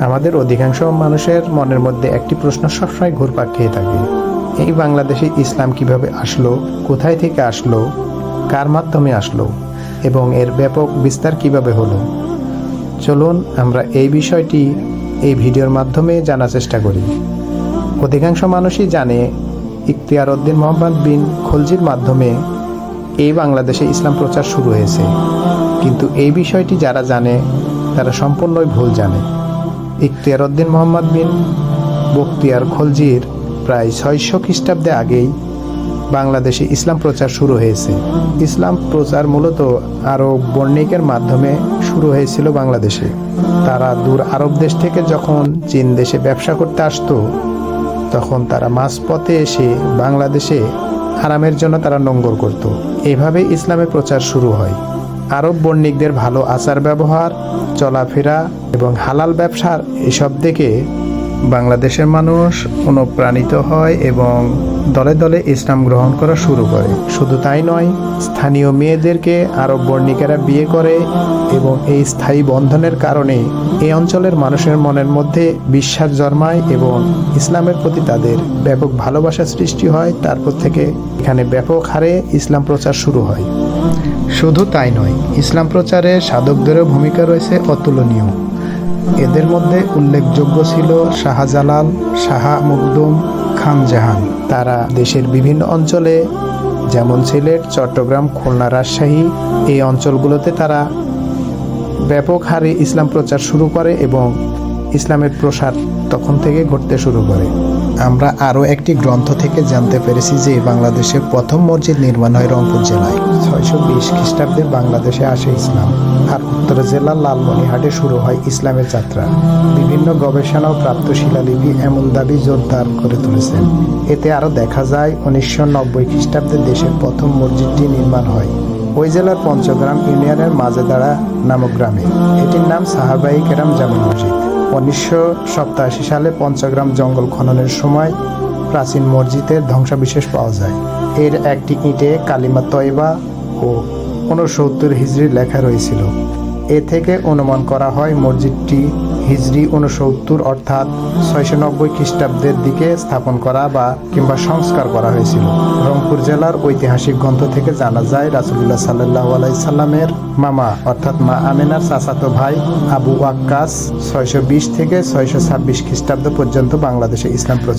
আমাদের অধিকাংশ মানুষের মনের মধ্যে একটি প্রশ্ন সবসময় ঘুরপাক খেয়ে থাকে। এই বাংলাদেশে ইসলাম কীভাবে আসলো, কোথায় থেকে আসলো, কার মাধ্যমে আসলো, এবং এর ব্যাপক বিস্তার কীভাবে হলো? চলুন আমরা এই বিষয়টি এই ভিডিওর মাধ্যমে জানার চেষ্টা করি। অধিকাংশ মানুষই জানে, ইখতিয়ার উদ্দিন মোহাম্মদ বিন খলজির মাধ্যমে এই বাংলাদেশে ইসলাম প্রচার শুরু হয়েছে। কিন্তু এই বিষয়টি যারা জানে, তারা সম্পূর্ণই ভুল জানে। ইখতিয়ার উদ্দিন মোহাম্মদ বিন বখতিয়ার খলজির প্রায় ছয়শো খ্রিস্টাব্দে আগেই বাংলাদেশে ইসলাম প্রচার শুরু হয়েছে। ইসলাম প্রচার মূলত আরব বর্ণিকের মাধ্যমে শুরু হয়েছিল বাংলাদেশে। তারা দূর আরব দেশ থেকে যখন চীন দেশে ব্যবসা করতে আসতো, তখন তারা মাঝপথে এসে বাংলাদেশে আরামের জন্য তারা নোঙ্গর করত। এভাবে ইসলামের প্রচার শুরু হয়। আরব বণিকদের ভালো আচার ব্যবহার, চলাফেরা এবং হালাল ব্যবসার এসব দেখে বাংলাদেশের মানুষ অনুপ্রাণিত হয় এবং দলে দলে ইসলাম গ্রহণ করা শুরু করে। শুধু তাই নয়, স্থানীয় মেয়েদেরকে আরব বর্ণিকেরা বিয়ে করে এবং এই স্থায়ী বন্ধনের কারণে এই অঞ্চলের মানুষের মনের মধ্যে বিশ্বাস জন্মায় এবং ইসলামের প্রতি তাদের ব্যাপক ভালোবাসা সৃষ্টি হয়। তারপর থেকে এখানে ব্যাপক হারে ইসলাম প্রচার শুরু হয়। শুধু তাই নয়, ইসলাম প্রচারে সাধকদেরও ভূমিকা রয়েছে অতুলনীয়। এদের মধ্যে উল্লেখযোগ্য ছিল শাহজালাল, শাহা মুকদুম, খান জাহান। তারা দেশের বিভিন্ন অঞ্চলে, যেমন সিলেট, চট্টগ্রাম, খুলনা, রাজশাহী, এই অঞ্চলগুলোতে তারা ব্যাপক হারে ইসলাম প্রচার শুরু করে এবং ইসলামের প্রসার তখন থেকে ঘটতে শুরু করে। আমরা আরও একটি গ্রন্থ থেকে জানতে পেরেছি যে বাংলাদেশে প্রথম মসজিদ নির্মাণ হয় রংপুর জেলায়। ছয়শো বিশ খ্রিস্টাব্দে বাংলাদেশে আসে ইসলাম, আর উত্তর জেলার লালমনিহাটে শুরু হয় ইসলামের যাত্রা। বিভিন্ন গবেষণা ও প্রাপ্ত শিলালিপি এমন দাবি জোরদার করে তুলেছেন। এতে আরও দেখা যায়, উনিশশো নব্বই খ্রিস্টাব্দে দেশের প্রথম মসজিদটি নির্মাণ হয়। ওই জেলার পঞ্চগ্রাম ইউনিয়নের মাঝেদাড়া নামক গ্রামে। এটির নাম সাহাবাই কেরাম জামে মসজিদ। উনিশশো সালে পঞ্চগ্রাম জঙ্গল খননের সময় প্রাচীন মসজিদের ধ্বংসাবিশেষ পাওয়া যায়। এর একটি ইঁটে কালিমা তয়বা ও উনসত্তর হিজড়ির লেখা রয়েছিল। এ থেকে অনুমান করা হয় মসজিদটি হিজরি উনসত্তর অর্থাৎ ছয়শো নব্বই খ্রিস্টাব্দের দিকে স্থাপন করা বা কিংবা সংস্কার করা হয়েছিল। রংপুর জেলার ঐতিহাসিক গ্রন্থ থেকে জানা যায় রাসুল্লাহ সাল্লাহ আলাই সাল্লামের মামা অর্থাৎ মা আমেনার চাচাতো ভাই আবু আক্কাস ছয়শো বিশ থেকে ছয়শো ছাব্বিশ খ্রিস্টাব্দ পর্যন্ত বাংলাদেশে ইসলাম প্রচার